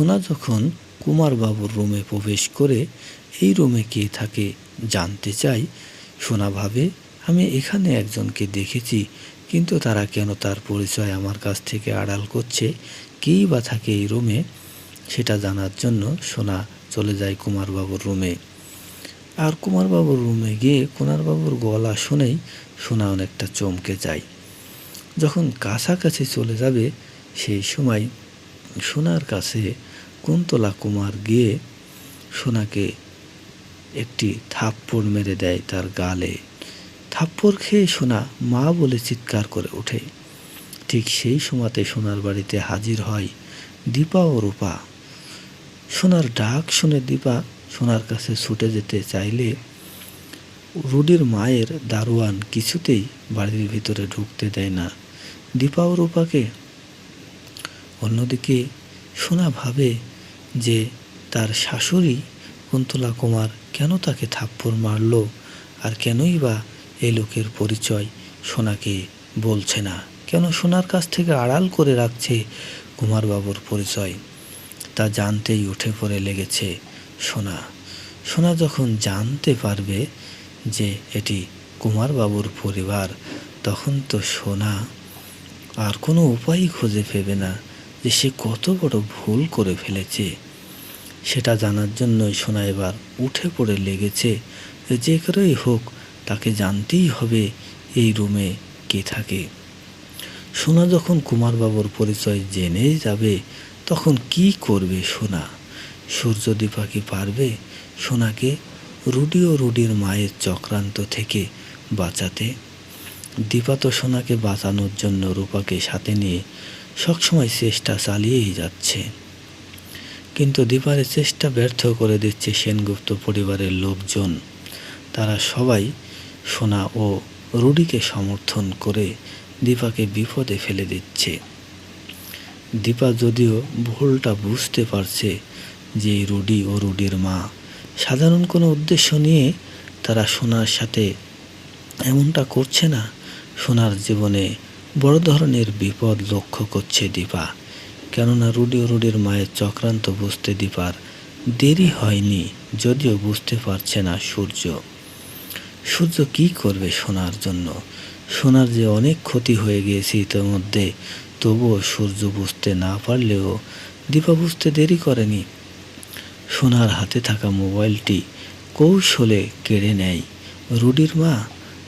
সোনা যখন কুমারবাবুর রুমে প্রবেশ করে এই রুমে কে থাকে জানতে চাই, সোনা ভাবে, আমি এখানে একজনকে দেখেছি, কিন্তু তারা কেন তার পরিচয় আমার কাছ থেকে আড়াল করছে? কেই বা থাকে এই রুমে? সেটা জানার জন্য সোনা চলে যায় কুমারবাবুর রুমে। আর কুমারবাবুর রুমে গিয়ে কুমারবাবুর গলা শুনেই সোনা অনেকটা চমকে যায়। যখন কাছাকাছি চলে যাবে, সেই সময় সোনার কাছে কুন্তলা কুমার গিয়ে সোনাকে একটি থাপ্পড় মেরে দেয় তার গালে। থাপ্পড় খেয়ে সোনা মা বলে চিৎকার করে ওঠে। ঠিক সেই সময়তে সোনার বাড়িতে হাজির হয় দীপা ও রূপা। সোনার ডাক শুনে দীপা সোনার কাছে ছুটে যেতে চাইলে রুডির মায়ের দারোয়ান কিছুতেই বাড়ির ভিতরে ঢুকতে দেয় না। দীপা ও রূপাকে অন্যদিকে সোনা ভাবে যে তার শাশুড়ি কুন্তলা কুমার কেন তাকে থাপ্পড় মারল? আর কেনই বা এই লোকের পরিচয় সোনাকে বলছে না? কেন সোনার কাছ থেকে আড়াল করে রাখছে কুমারবাবুর পরিচয়? তা জানতেই উঠে পড়ে লেগেছে সোনা। সোনা যখন জানতে পারবে যে এটি কুমারবাবুর পরিবার, তখন তো সোনা আর কোনো উপায়ই খুঁজে পেবে না। যে সে কত বড় ভুল করে ফেলেছে। সেটা জানার জন্যই সোনা এবার উঠে পড়ে লেগেছে। যে করেই হোক, তাকে জানতেই হবে এই রুমে কে থাকে। সোনা যখন কুমারবাবুর পরিচয় জেনে যাবে, তখন কি করবে সোনা? সূর্যদীপা কি পারবে সোনাকে রুডি ও রুডির মায়ের চক্রান্ত থেকে বাঁচাতে? দীপা তো সোনাকে বাঁচানোর জন্য রূপাকে সাথে নিয়ে সবসময় চেষ্টা চালিয়েই যাচ্ছে। কিন্তু দীপারের চেষ্টা ব্যর্থ করে দিচ্ছে সেনগুপ্ত পরিবারের লোকজন। তারা সবাই সোনা ও রুডিকে সমর্থন করে দীপাকে বিপদে ফেলে দিচ্ছে। দীপা যদিও ভুলটা বুঝতে পারছে যে রুডি ও রুডির মা সাধারণ কোনো উদ্দেশ্য নিয়ে তারা সোনার সাথে এমনটা করছে না। সোনার জীবনে বড় ধরনের বিপদ লক্ষ্য করছে দীপা। কেননা রুডি রুডির মায়ের চক্রান্ত বুঝতে দীপার দেরি হয়নি, যদিও বুঝতে পারছে না সূর্য। সূর্য কি করবে সোনার জন্য? সোনার যে অনেক ক্ষতি হয়ে গিয়েছে ইতিমধ্যে, তবুও সূর্য বুঝতে না পারলেও দীপা বুঝতে দেরি করেনি। সোনার হাতে থাকা মোবাইলটি কৌশলে কেড়ে নেয়। রুডির মা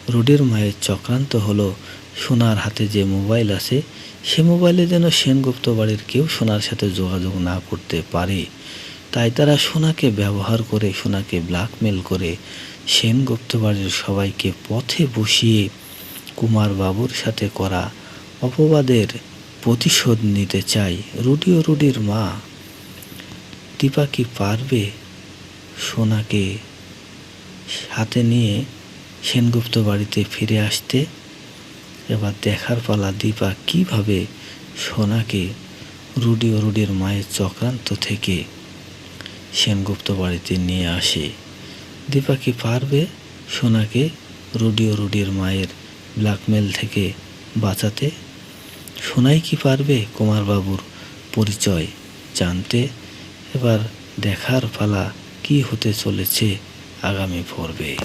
রুডির মায়ের চক্রান্ত হলো সোনার হাতে যে মোবাইল আছে, সে মোবাইলে যেন সেনগুপ্ত বাড়ির কেউ সোনার সাথে যোগাযোগ না করতে পারে। তাই তারা সোনাকে ব্যবহার করে, সোনাকে ব্ল্যাকমেল করে সেনগুপ্ত বাড়ির সবাইকে পথে বসিয়ে কুমার বাবুর সাথে করা অপবাদের প্রতিশোধ নিতে চাই রুডি ও রুডির মা দীপা কি পারবে সোনাকে সাথে নিয়ে সেনগুপ্ত বাড়িতে ফিরে আসতে এবার দেখার পালা দীপা কীভাবে সোনাকে রুডি ও রুডির মায়ের চক্রান্ত থেকে সেনগুপ্ত বাড়িতে নিয়ে আসে। দীপা কি পারবে সোনাকে রুডি ও রুডির মায়ের ব্ল্যাকমেল থেকে বাঁচাতে? সোনাই কি পারবে কুমারবাবুর পরিচয় জানতে? এবার দেখার পালা কি হতে চলেছে আগামী পর্বে?